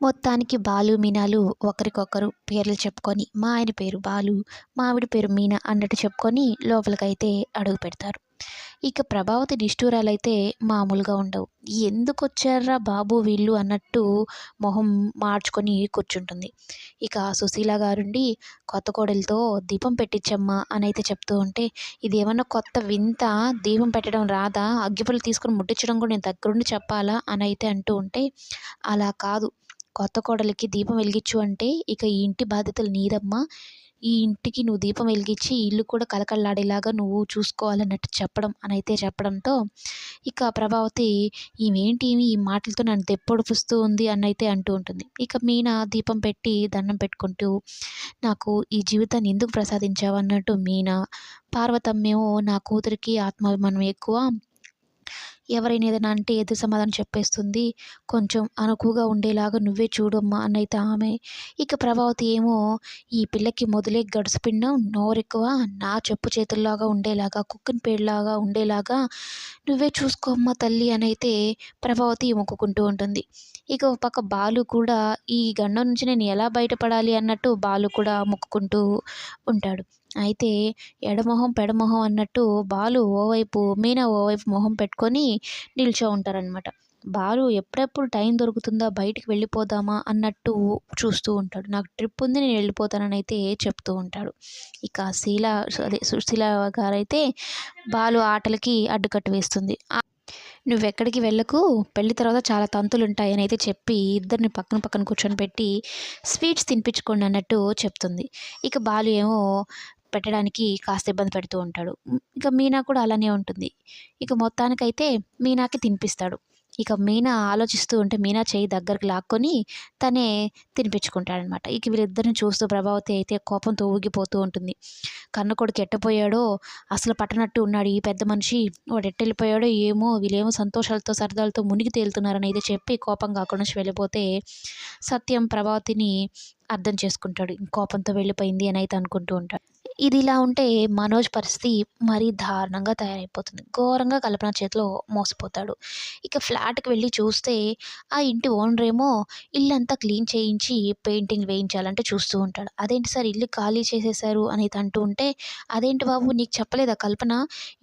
మొత్తానికి బాలు మీనాలు ఒకరికొకరు పేర్లు చెప్పుకొని మా ఆయన పేరు బాలు మా ఆవిడ పేరు మీనా అన్నట్టు చెప్పుకొని లోపలికైతే అడుగు పెడతారు. ఇక ప్రభావతి నిష్ఠూరాలైతే మామూలుగా ఉండవు. ఎందుకు వచ్చారా బాబు వీళ్ళు అన్నట్టు మొహం మార్చుకొని కూర్చుంటుంది. ఇక సుశీల గారుండి కొత్త కోడలతో దీపం పెట్టించమ్మా అని అయితే చెప్తూ ఉంటే ఇది ఏమన్నా కొత్త వింత? దీపం పెట్టడం రాదా? అగ్గిపులు తీసుకొని ముట్టించడం కూడా నేను దగ్గరుండి చెప్పాలా? అని అయితే అంటూ ఉంటే అలా కాదు. కొత్త కోడలికి దీపం వెలిగించు అంటే ఇక ఈ ఇంటి బాధ్యతలు నీదమ్మా ఈ ఇంటికి నువ్వు దీపం వెలిగించి ఇల్లు కూడా కలకల్లాడేలాగా నువ్వు చూసుకోవాలన్నట్టు చెప్పడం అని అయితే చెప్పడంతో ఇక ప్రభావతి ఈమెంటి ఈ మాటలతో నన్ను తెప్పొడిపిస్తూ ఉంది అని అయితే అంటూ ఉంటుంది. ఇక మీనా దీపం పెట్టి దండం పెట్టుకుంటూ నాకు ఈ జీవితాన్ని ఎందుకు ప్రసాదించావు అన్నట్టు మీనా. పార్వతమ్మేమో నా కూతురికి ఆత్మాభిమానం ఎక్కువ. ఎవరైనా ఏదైనా అంటే ఎదురు సమాధానం చెప్పేస్తుంది కొంచెం అనుకువగా ఉండేలాగా నువ్వే చూడమ్మా అన్నైతే ఆమె. ఇక ప్రభావతి ఏమో ఈ పిల్లకి మొదలే గడుసుపిండం నోరెక్కువ నా చెప్పు చేతుల్లాగా ఉండేలాగా కుక్కిన పేడలాగా ఉండేలాగా నువ్వే చూసుకోమ్మా తల్లి అని అయితే ప్రభావతి మొక్కుకుంటూ ఉంటుంది. ఇక ఒక పక్క బాలు కూడా ఈ గండం నుంచి నేను ఎలా బయటపడాలి అన్నట్టు బాలు కూడా మొక్కుకుంటూ ఉంటాడు. అయితే ఎడమొహం పెడమొహం అన్నట్టు బాలు ఓవైపు మీనా ఓవైపు మొహం పెట్టుకొని నిల్చో ఉంటారనమాట బాలు ఎప్పుడెప్పుడు టైం దొరుకుతుందా బయటికి వెళ్ళిపోదామా అన్నట్టు చూస్తూ ఉంటాడు. నాకు ట్రిప్ ఉంది నేను వెళ్ళిపోతానని అయితే చెప్తూ ఉంటాడు. ఇక శీల అదే సుశీల గారైతే బాలు ఆటలకి అడ్డుకట్టు వేస్తుంది. నువ్వెక్కడికి వెళ్ళకు? పెళ్ళి తర్వాత చాలా తంతులు ఉంటాయని అయితే చెప్పి ఇద్దరిని పక్కన పక్కన కూర్చొని పెట్టి స్వీట్స్ తినిపించుకోండి అన్నట్టు చెప్తుంది. ఇక బాలు ఏమో పెట్టడానికి కాస్త ఇబ్బంది పెడుతూ ఉంటాడు. ఇక మీనా కూడా అలానే ఉంటుంది. ఇక మొత్తానికైతే మీనాకి తినిపిస్తాడు. ఇక మీనా ఆలోచిస్తూ ఉంటే మీనా చేయి దగ్గరికి లాక్కొని తనే తినిపించుకుంటాడనమాట. ఇక వీళ్ళిద్దరిని చూస్తూ ప్రభావతి అయితే కోపంతో ఊగిపోతూ ఉంటుంది. కన్న కొడుకు ఎట్టపోయాడో అసలు పట్టనట్టు ఉన్నాడు ఈ పెద్ద మనిషి. వాడు ఎట్టెళ్ళిపోయాడో ఏమో వీళ్ళేమో సంతోషాలతో సరదాలతో మునిగి తేలుతున్నారని అయితే చెప్పి కోపం కాకుండా వెళ్ళిపోతే సత్యం ప్రభావతిని అర్థం చేసుకుంటాడు. కోపంతో వెళ్ళిపోయింది అని అయితే అనుకుంటూ ఉంటాడు. ఇది ఇలా ఉంటే మనోజ్ పరిస్థితి మరీ దారుణంగా తయారైపోతుంది. ఘోరంగా కల్పన చేతిలో మోసపోతాడు. ఇక ఫ్లాట్కి వెళ్ళి చూస్తే ఆ ఇంటి ఓనర్ ఏమో ఇల్లంతా క్లీన్ చేయించి పెయింటింగ్ వేయించాలంటే చూస్తూ ఉంటాడు. అదేంటి సార్ ఇల్లు ఖాళీ చేసేసారు అనేది అంటూ ఉంటే అదేంటి బాబు నీకు చెప్పలేదా కల్పన?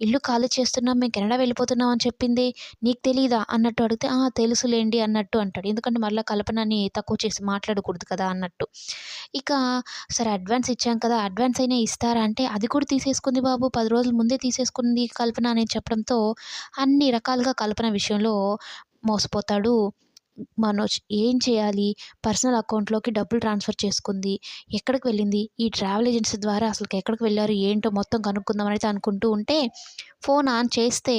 ఇల్లు ఖాళీ చేస్తున్నాం మేము కెనడా వెళ్ళిపోతున్నాం అని చెప్పింది. నీకు తెలియదా అన్నట్టు అడిగితే తెలుసులేండి అన్నట్టు అంటాడు. ఎందుకంటే మళ్ళీ కల్పనని తక్కువ చేసి మాట్లాడకూడదు కదా అన్నట్టు. ఇక సరే అడ్వాన్స్ ఇచ్చాం కదా అడ్వాన్స్ అయినా ఇస్తారా అంటే అది కూడా తీసేసుకుంది బాబు. పది రోజుల ముందే తీసేసుకుంది కల్పన అని చెప్పడంతో అన్ని రకాలుగా కల్పన విషయంలో మోసపోతాడు మనోజ్. ఏం చేయాలి? పర్సనల్ అకౌంట్లోకి డబ్బులు ట్రాన్స్ఫర్ చేసుకుంది. ఎక్కడికి వెళ్ళింది? ఈ ట్రావెల్ ఏజెన్సీ ద్వారా అసలు ఎక్కడికి వెళ్ళారు? ఏంటో మొత్తం కనుక్కుందామని అయితే అనుకుంటూ ఉంటే ఫోన్ ఆన్ చేస్తే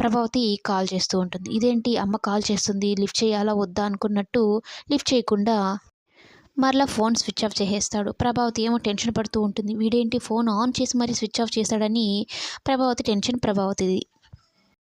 ప్రభావతి కాల్ చేస్తూ ఉంటుంది. ఇదేంటి? అమ్మ కాల్ చేస్తుంది. లిఫ్ట్ చేయాలా? వద్దా? అనుకున్నట్టు లిఫ్ట్ చేయకుండా మరలా ఫోన్ స్విచ్ ఆఫ్ చేసేస్తాడు. ప్రభావతి ఏమో టెన్షన్ పడుతూ ఉంటుంది. వీడేంటి ఫోన్ ఆన్ చేసి మరీ స్విచ్ ఆఫ్ చేశాడని ప్రభావతి టెన్షన్ ప్రభావతిది.